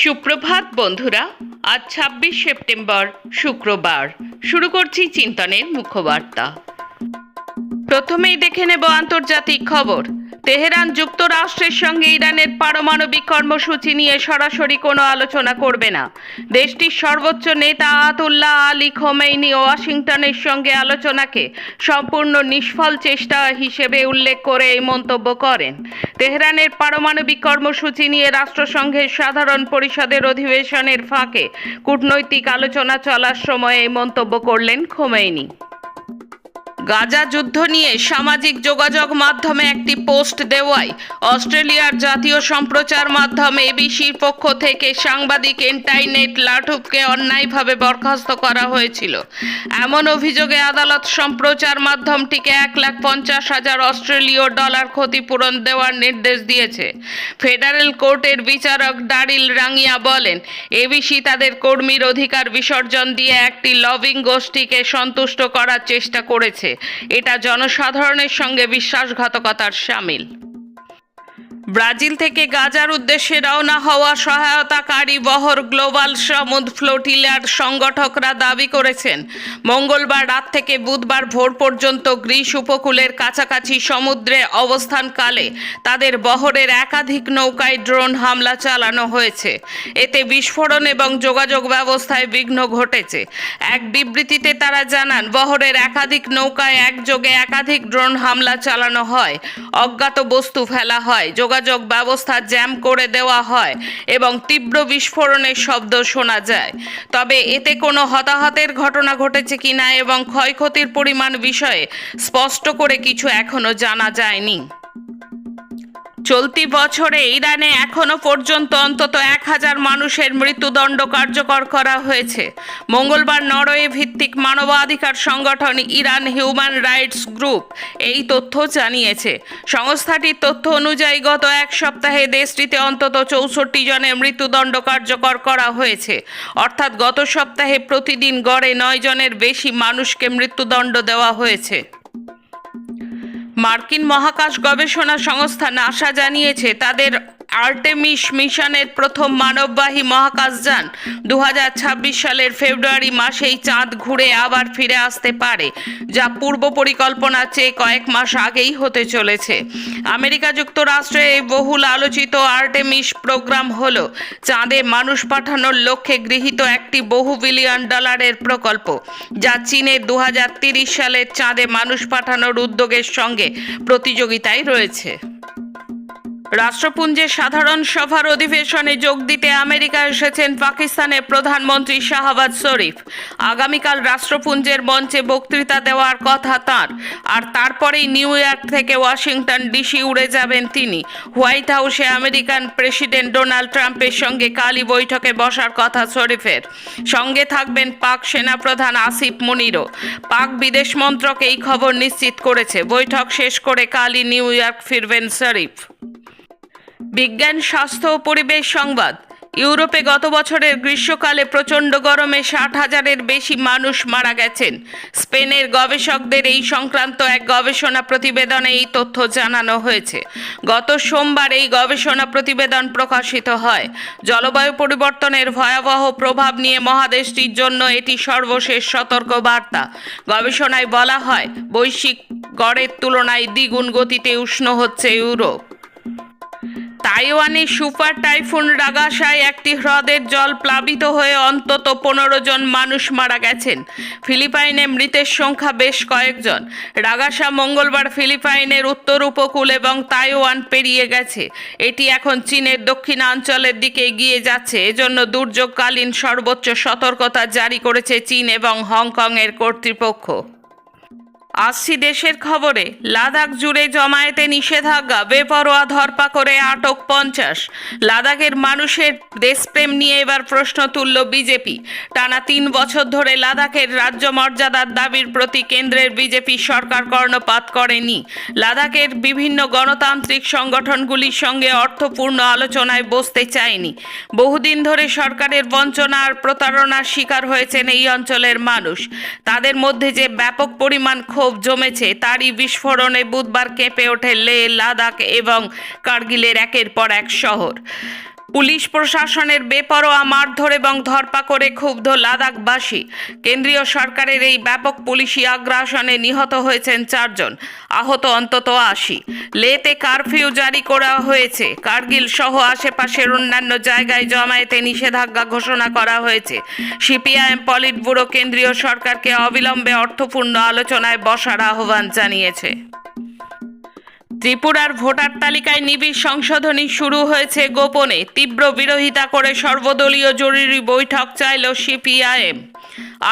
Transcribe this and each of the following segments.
সুপ্রভাত বন্ধুরা, আজ ছাব্বিশ সেপ্টেম্বর, শুক্রবার। শুরু করছি চিন্তনের মুখবার্তা প্রথমেই দেখে নেব আন্তর্জাতিক খবর। তেহরান যুক্তরাষ্ট্রের সঙ্গে ইরানের পারমাণবিক কর্মসূচি নিয়ে সরাসরি কোনো আলোচনা করবে না। দেশটির সর্বোচ্চ নেতা আতুল্লাহ আলী খোমেইনি ওয়াশিংটনের সঙ্গে আলোচনাকে সম্পূর্ণ নিষ্ফল চেষ্টা হিসেবে উল্লেখ করে এই মন্তব্য করেন। তেহরানের পারমাণবিক কর্মসূচি নিয়ে রাষ্ট্রসংঘের সাধারণ পরিষদের অধিবেশনের ফাঁকে কূটনৈতিক আলোচনা চলার সময় এই মন্তব্য করলেন খোমেইনি। গাজা যুদ্ধ নিয়ে সামাজিক যোগাযোগ মাধ্যমে একটি পোস্ট দেওয়ায় অস্ট্রেলিয়ার জাতীয় সম্প্রচার মাধ্যম এবিসির পক্ষ থেকে সাংবাদিক এন্টাইনেট লাটুপকে অন্যায়ভাবে বরখাস্ত করা হয়েছিল। এমন অভিযোগে আদালত সম্প্রচার মাধ্যমটিকে এক লাখ পঞ্চাশ হাজার অস্ট্রেলীয় ডলার ক্ষতিপূরণ দেওয়ার নির্দেশ দিয়েছে। ফেডারেল কোর্টের বিচারক ডারিল রাঙ্গিয়া বলেন এবিসি তাদের কর্মীর অধিকার বিসর্জন দিয়ে একটি লবিং গোষ্ঠীকে সন্তুষ্ট করার চেষ্টা করেছে। এটা জনসাধারণের সঙ্গে বিশ্বাসঘাতকতার সামিল। ব্রাজিল থেকে গাজার উদ্দেশ্যে রওনা হওয়া সহায়তাকারী বহর গ্লোবাল সমুদ ফ্লোটিলার সংগঠকরা দাবি করেছেন, মঙ্গলবার রাত থেকে বুধবার ভোর পর্যন্ত গ্রিস উপকূলের কাছাকাছি সমুদ্রে অবস্থানকালে তাদের বহরের একাধিক নৌকায় ড্রোন হামলা চালানো হয়েছে। এতে বিস্ফোরণ এবং যোগাযোগ ব্যবস্থায় বিঘ্ন ঘটেছে। এক বিবৃতিতে তারা জানান, বহরের একাধিক নৌকায় একযোগে একাধিক ড্রোন হামলা চালানো হয়, অজ্ঞাত বস্তু ফেলা হয়, যোগাযোগ ব্যবস্থা জ্যাম করে দেওয়া হয় এবং তীব্র বিস্ফোরণের শব্দ শোনা যায়। তবে এতে কোনো হতাহতের ঘটনা ঘটেছে কিনা এবং ক্ষয়ক্ষতির পরিমাণ বিষয়ে স্পষ্ট করে কিছু এখনও জানা যায়নি। চলতি বছরে ইরানে এখনও পর্যন্ত অন্তত এক হাজার মানুষের মৃত্যুদণ্ড কার্যকর করা হয়েছে। মঙ্গলবার নরওয়ে ভিত্তিক মানবাধিকার সংগঠন ইরান হিউম্যান রাইটস গ্রুপ এই তথ্য জানিয়েছে। সংস্থাটির তথ্য অনুযায়ী গত এক সপ্তাহে দেশটিতে অন্তত চৌষট্টি জনের মৃত্যুদণ্ড কার্যকর করা হয়েছে। অর্থাৎ গত সপ্তাহে প্রতিদিন গড়ে নয় জনের বেশি মানুষকে মৃত্যুদণ্ড দেওয়া হয়েছে। মার্কিন মহাকাশ গবেষণা সংস্থা নাসা জানিয়েছে, তাদের আর্টেমিস মিশনের প্রথম মানববাহী মহাকাশযান দু হাজার ছাব্বিশ সালের ফেব্রুয়ারি মাসেই চাঁদ ঘুরে আবার ফিরে আসতে পারে, যা পূর্ব পরিকল্পনার চেয়ে কয়েক মাস আগেই হতে চলেছে। আমেরিকা যুক্তরাষ্ট্রে এই বহুল আলোচিত আর্টেমিস প্রোগ্রাম হল, চাঁদে মানুষ পাঠানোর লক্ষ্যে গৃহীত একটি বহু বিলিয়ন ডলারের প্রকল্প, যা চীনের দু সালের চাঁদে মানুষ পাঠানোর উদ্যোগের সঙ্গে প্রতিযোগিতায় রয়েছে। রাষ্ট্রপুঞ্জের সাধারণ সভার অধিবেশনে যোগ দিতে আমেরিকা এসেছেন পাকিস্তানের প্রধানমন্ত্রী শাহবাজ শরীফ। আগামীকাল রাষ্ট্রপুঞ্জের মঞ্চে বক্তৃতা দেওয়ার কথা তার। আর তারপরেই নিউ ইয়র্ক থেকে ওয়াশিংটন ডিসি উড়ে যাবেন তিনি। হোয়াইট হাউসে আমেরিকান প্রেসিডেন্ট ডোনাল্ড ট্রাম্পের সঙ্গে কালই বৈঠকে বসার কথা শরীফের। সঙ্গে থাকবেন পাক সেনাপ্রধান আসিফ মুনিরও। পাক বিদেশ মন্ত্রক এই খবর নিশ্চিত করেছে। বৈঠক শেষ করে কালই নিউ ইয়র্ক ফিরবেন শরীফ। বিজ্ঞান, স্বাস্থ্য ও পরিবেশ সংবাদ। ইউরোপে গত বছরের গ্রীষ্মকালে প্রচণ্ড গরমে ষাট হাজারের বেশি মানুষ মারা গেছেন। স্পেনের গবেষকদের এই সংক্রান্ত এক গবেষণা প্রতিবেদনে এই তথ্য জানানো হয়েছে। গত সোমবার এই গবেষণা প্রতিবেদন প্রকাশিত হয়। জলবায়ু পরিবর্তনের ভয়াবহ প্রভাব নিয়ে মহাদেশটির জন্য এটি সর্বশেষ সতর্ক বার্তা গবেষণায় বলা হয়, বৈশ্বিক গড়ের তুলনায় দ্বিগুণ গতিতে উষ্ণ হচ্ছে ইউরোপ। তাইওয়ানে সুপার টাইফুন রাগাসায় একটি হ্রদের জল প্লাবিত হয়ে অন্তত পনেরো জন মানুষ মারা গেছেন। ফিলিপাইনে মৃতের সংখ্যা বেশ কয়েকজন। রাগাসা মঙ্গলবার ফিলিপাইনের উত্তর উপকূল এবং তাইওয়ান পেরিয়ে গেছে। এটি এখন চীনের দক্ষিণাঞ্চলের দিকে এগিয়ে যাচ্ছে। এজন্য দুর্যোগকালীন সর্বোচ্চ সতর্কতা জারি করেছে চীন এবং হংকংয়ের কর্তৃপক্ষ। আসছি দেশের খবরে, লাদাখ জুড়ে জমায়েতে নিষেধাজ্ঞা, বেপরোয়া ধরপা করে আটক পঞ্চাশ। লাদাখের মানুষের দেশপ্রেম নিয়ে এবার প্রশ্ন তুলল বিজেপি। টানা তিন বছর ধরে লাদাখের রাজ্য মর্যাদার দাবির প্রতি কেন্দ্রের বিজেপি সরকার কর্ণপাত করেনি। লাদাখের বিভিন্ন গণতান্ত্রিক সংগঠনগুলির সঙ্গে অর্থপূর্ণ আলোচনায় বসতে চায়নি। বহুদিন ধরে সরকারের বঞ্চনা আর প্রতারণার শিকার হয়েছেন এই অঞ্চলের মানুষ। তাদের মধ্যে যে ব্যাপক পরিমাণ ক্ষোভ জমেছে। তারই বিস্ফোরণে বুধবার কেঁপে ওঠে লে, লাদাখ এবং কার্গিলের একের পর এক শহর। পুলিশ প্রশাসনের বেপরোয়া মারধর এবং ধরপাকড়ে ক্ষুব্ধ লাদাখবাসী। কেন্দ্রীয় সরকারের এই ব্যাপক পুলিশি আগ্রাসনে নিহত হয়েছেন চারজন, আহত অন্তত আশি। লেতে কারফিউ জারি করা হয়েছে। কার্গিল সহ আশেপাশের অন্যান্য জায়গায় জমায়েতে নিষেধাজ্ঞা ঘোষণা করা হয়েছে। সিপিআইএম, পলিট ব্যুরো কেন্দ্রীয় সরকারকে অবিলম্বে অর্থপূর্ণ আলোচনায় বসার আহ্বান জানিয়েছে। ত্রিপুরার ভোটার তালিকায় নিবিড় সংশোধনী শুরু হয়েছে গোপনে। তীব্র বিরোধিতা করে সর্বদলীয় জরুরি বৈঠক চাইল সিপিআইএম।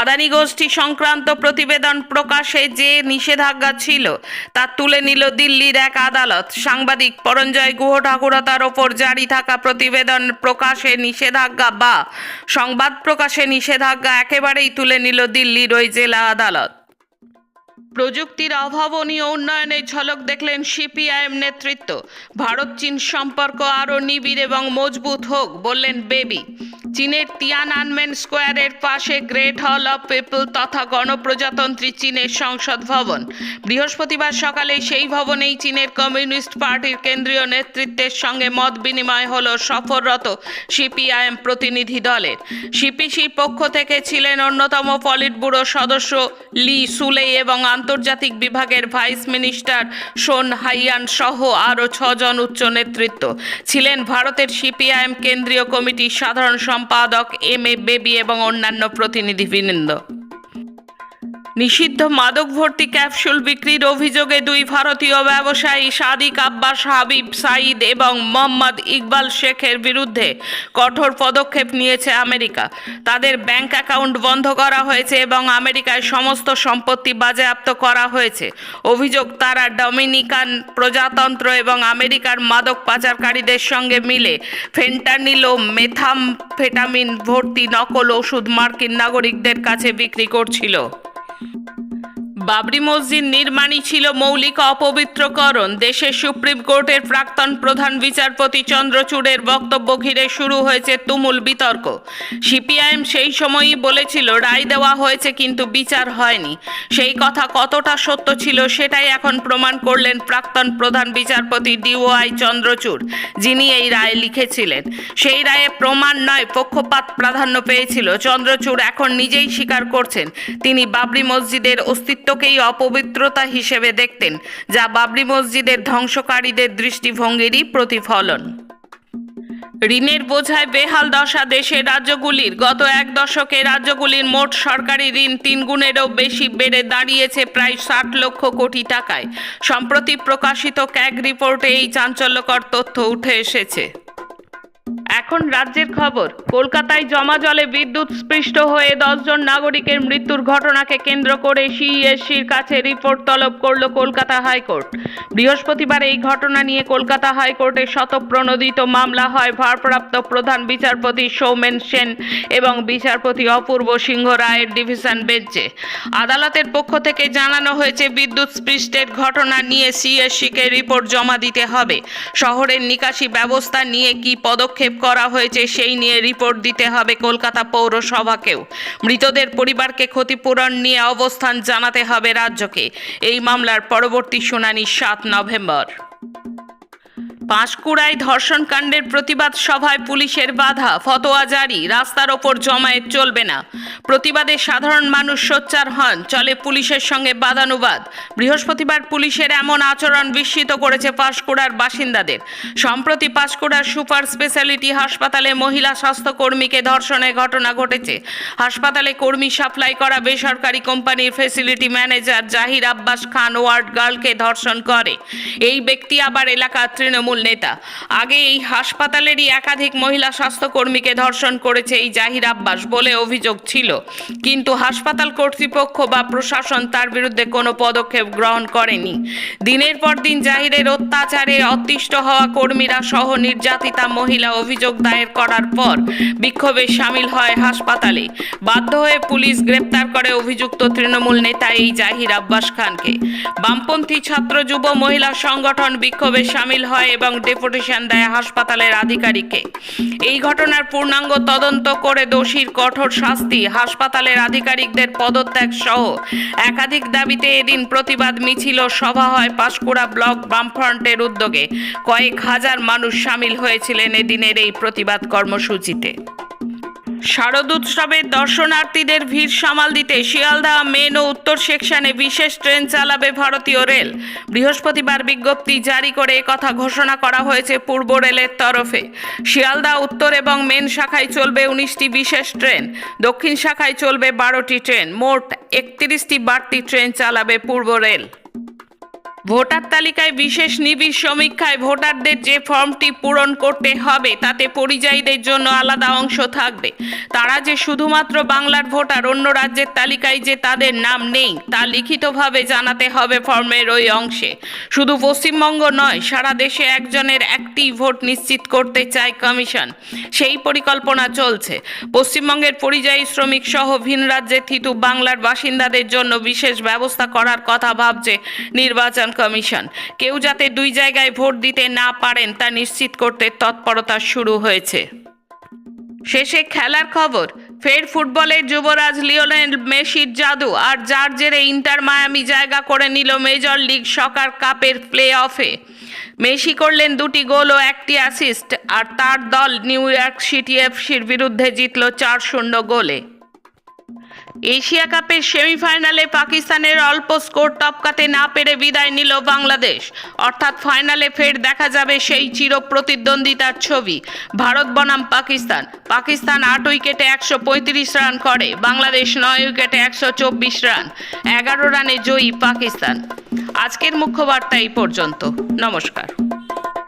আদানি গোষ্ঠী সংক্রান্ত প্রতিবেদন প্রকাশে যে নিষেধাজ্ঞা ছিল, তা তুলে নিল দিল্লির এক আদালত। সাংবাদিক পরঞ্জয় গুহ ঠাকুরতার ওপর জারি থাকা প্রতিবেদন প্রকাশে নিষেধাজ্ঞা বা সংবাদ প্রকাশে নিষেধাজ্ঞা একেবারেই তুলে নিল দিল্লির ওই জেলা আদালত। প্রযুক্তির অভাবনীয় উন্নয়নে ঝলক দেখলেন সিপিআইএম নেতৃত্ব। ভারত চীন সম্পর্ক আরও নিবিড় এবং মজবুত হোক, বললেন বেবি। চীনের তিয়ানআনমেন স্কোয়ারের পাশে গ্রেট হল অফ পিপল তথা গণপ্রজাতন্ত্রী চীনের সংসদ ভবন। বৃহস্পতিবার সকালে সেই ভবনেই চীনের কমিউনিস্ট পার্টির কেন্দ্রীয় নেতৃত্বের সঙ্গে মত বিনিময় হল সফররত সিপিআইএম প্রতিনিধি দলের। সিপিসির পক্ষ থেকে ছিলেন অন্যতম পলিট ব্যুরো সদস্য লি সুলেই এবং আন্তর্জাতিক বিভাগের ভাইস মিনিস্টার সোন হাইয়ান সহ আরও ছজন উচ্চ নেতৃত্ব। ছিলেন ভারতের সিপিআইএম কেন্দ্রীয় কমিটির সাধারণ সম্পাদক এম এ বেবি এবং অন্যান্য প্রতিনিধিবৃন্দ। নিষিদ্ধ মাদক ভর্তি ক্যাপসুল বিক্রির অভিযোগে দুই ভারতীয় ব্যবসায়ী সাদিক আব্বাস হাবিব সাইদ এবং মোহাম্মদ ইকবাল শেখের বিরুদ্ধে কঠোর পদক্ষেপ নিয়েছে আমেরিকা। তাদের ব্যাংক অ্যাকাউন্ট বন্ধ করা হয়েছে এবং আমেরিকায় সমস্ত সম্পত্তি বাজেয়াপ্ত করা হয়েছে। অভিযোগ তারা ডমিনিকান প্রজাতন্ত্র এবং আমেরিকার মাদক পাচারকারীদের সঙ্গে মিলে ফেন্টানিল ও মেথামফেটামিন ভর্তি নকল ওষুধ মার্কিন নাগরিকদের কাছে বিক্রি করছিল। বাবরি মসজিদ নির্মাণই ছিল মৌলিক অপবিত্রকরণ। দেশের সুপ্রিম কোর্টের প্রাক্তন প্রধান বিচারপতি চন্দ্রচূড়ের বক্তব্য ঘিরে শুরু হয়েছে তুমুল বিতর্ক। সিপিআইএম সেই সময়ই বলেছিল, রায় দেওয়া হয়েছে কিন্তু বিচার হয়নি। সেই কথা কতটা সত্য ছিল সেটাই এখন প্রমাণ করলেন প্রাক্তন প্রধান বিচারপতি ডিওআই চন্দ্রচূড়, যিনি এই রায় লিখেছিলেন। সেই রায়ে প্রমাণ নয়, পক্ষপাত প্রাধান্য পেয়েছিল। চন্দ্রচূড় এখন নিজেই স্বীকার করছেন, তিনি বাবরি মসজিদের অস্তিত্বকেই অপবিত্রতা হিসেবে দেখতেন, যা বাবরি মসজিদের ধ্বংসকারীদের দৃষ্টিভঙ্গিরই প্রতিফলন। ঋণের বোঝায় বেহাল দশা দেশের রাজ্যগুলির। গত এক দশকে রাজ্যগুলির মোট সরকারি ঋণ তিন গুণেরও বেশি বেড়ে দাঁড়িয়েছে প্রায় ষাট লক্ষ কোটি টাকায়। সম্প্রতি প্রকাশিত ক্যাগ রিপোর্টে এই চাঞ্চল্যকর তথ্য উঠে এসেছে। এখন রাজ্যের খবর, কলকাতায় জমা জলে বিদ্যুৎ স্পৃষ্ট হয়ে দশজন নাগরিকের মৃত্যুর ঘটনাকে কেন্দ্র করে সিইএসসির কাছে রিপোর্ট তলব করল কলকাতা হাইকোর্ট। বৃহস্পতিবার এই ঘটনা নিয়ে কলকাতা হাইকোর্টে শতপ্রণোদিত মামলা হয় ভারপ্রাপ্ত প্রধান বিচারপতি সৌমেন সেন এবং বিচারপতি অপূর্ব সিংহ রায়ের ডিভিশন বেঞ্চে। আদালতের পক্ষ থেকে জানানো হয়েছে, বিদ্যুৎ স্পৃষ্টের ঘটনা নিয়ে সিএসসিকে রিপোর্ট জমা দিতে হবে। শহরের নিকাশি ব্যবস্থা নিয়ে কি পদক্ষেপ করা হয়েছে, সেই নিয়ে রিপোর্ট দিতে হবে কলকাতা পৌরসভাকেও। মৃতদের পরিবারকে ক্ষতিপূরণ নিয়ে অবস্থান জানাতে হবে রাজ্যকে। এই মামলার পরবর্তী শুনানি সাত নভেম্বর। পাঁশকুড়ায় ধর্ষণকাণ্ডের প্রতিবাদ সভায় পুলিশের বাধা, ফতোয়া জারি, রাস্তার ওপর জমায়েত চলবে না। প্রতিবাদে সাধারণ মানুষ সোচ্চার হন, চলে পুলিশের সঙ্গে বাদানুবাদ। বৃহস্পতিবার পুলিশের এমন আচরণ বিস্মিত করেছে পাঁশকুড়ার বাসিন্দাদের। সম্প্রতি পাঁশকুড়ার সুপার স্পেশালিটি হাসপাতালে মহিলা স্বাস্থ্যকর্মীকে ধর্ষণের ঘটনা ঘটেছে। হাসপাতালে কর্মী সাপ্লাই করা বেসরকারি কোম্পানির facility manager Jahir Abbas Khan ward গার্লকে ধর্ষণ করে। এই ব্যক্তি আবার এলাকার তৃণমূল নেতা। আগে এই হাসপাতালেরই একাধিক মহিলা স্বাস্থ্যকর্মীকে ধর্ষণ করেছে এই জাহির আব্বাস বলে অভিযোগ ছিল। কিন্তু হাসপাতাল কর্তৃপক্ষ বা প্রশাসন তার বিরুদ্ধে কোনো পদক্ষেপ গ্রহণ করেনি। দিনের পর দিন জাহিরের অত্যাচারে অতিষ্ঠ হওয়া কর্মীরা সহ নির্যাতিতা মহিলা অভিযোগ দায়ের করার পর বিক্ষোভে সামিল হয় হাসপাতালে। বাধ্য হয়ে পুলিশ গ্রেপ্তার করে অভিযুক্ত তৃণমূল নেতা এই জাহির আব্বাস খানকে। বামপন্থী ছাত্র যুব মহিলা সংগঠন বিক্ষোভে সামিল হয় এবং ডেপুটেশন দেয় হাসপাতালের আধিকারিককে। এই ঘটনার পূর্ণাঙ্গ তদন্ত করে দোষীর কঠোর শাস্তি হাসপাতালের আধিকারিকদের পদত্যাগ সহ একাধিক দাবিতে এদিন প্রতিবাদ মিছিল সভা হয় পাঁশকুড়া ব্লক বামফ্রন্টের উদ্যোগে। কয়েক হাজার মানুষ সামিল হয়েছিলেন এদিনের এই প্রতিবাদ কর্মসূচিতে। শারদ উৎসবের দর্শনার্থীদের ভিড় সামাল দিতে শিয়ালদা, মেন ও উত্তর সেকশনে বিশেষ ট্রেন চালাবে ভারতীয় রেল। বৃহস্পতিবার বিজ্ঞপ্তি জারি করে কথা ঘোষণা করা হয়েছে পূর্ব রেলের তরফে। শিয়ালদা, উত্তর এবং মেন শাখায় চলবে উনিশটি বিশেষ ট্রেন। দক্ষিণ শাখায় চলবে বারোটি ট্রেন। মোট একত্রিশটি বাড়তি ট্রেন চালাবে পূর্ব রেল। ভোটার তালিকায় বিশেষ নিবিড় সমীক্ষায় ভোটারদের যে ফর্মটি পূরণ করতে হবে, তাতে পরিযায়ীদের জন্য আলাদা অংশ থাকবে। তারা যে শুধুমাত্র বাংলার ভোটার, অন্য রাজ্যের তালিকায় যে তাদের নাম নেই, তা লিখিতভাবে জানাতে হবে ফর্মের ওই অংশে। শুধু পশ্চিমবঙ্গ নয়, সারা দেশে একজনের একটি ভোট নিশ্চিত করতে চায় কমিশন। সেই পরিকল্পনা চলছে। পশ্চিমবঙ্গের পরিযায়ী শ্রমিক সহ ভিন রাজ্যে থিতু বাংলার বাসিন্দাদের জন্য বিশেষ ব্যবস্থা করার কথা ভাবছে নির্বাচন কমিশন। কেউ যাতে দুই জায়গায় ভোট দিতে না পারেন তা নিশ্চিত করতে তৎপরতা শুরু হয়েছে। শেষে খেলার খবর, ফের ফুটবলের যুবরাজ লিওনেল মেসির জাদু আর যার জেরে ইন্টার মায়ামি জায়গা করে নিল মেজর লিগ সকার কাপের প্লে অফে মেসি করলেন দুটি গোল ও একটি অ্যাসিস্ট আর তার দল নিউ ইয়র্ক সিটি এফসির বিরুদ্ধে জিতল চার শূন্য গোলে। এশিয়া কাপের সেমিফাইনালে পাকিস্তানের অল্প স্কোর টপকাতে না পেরে বিদায় নিল বাংলাদেশ। অর্থাৎ ফাইনালে ফের দেখা যাবে সেই চির প্রতিদ্বন্দ্বিতার ছবি। ভারত বনাম পাকিস্তান। পাকিস্তান আট উইকেটে একশো পঁয়ত্রিশ রান করে। বাংলাদেশ নয় উইকেটে একশো চব্বিশ রান। এগারো রানে জয়ী পাকিস্তান। আজকের মুখ্য বার্তা এই পর্যন্ত। নমস্কার।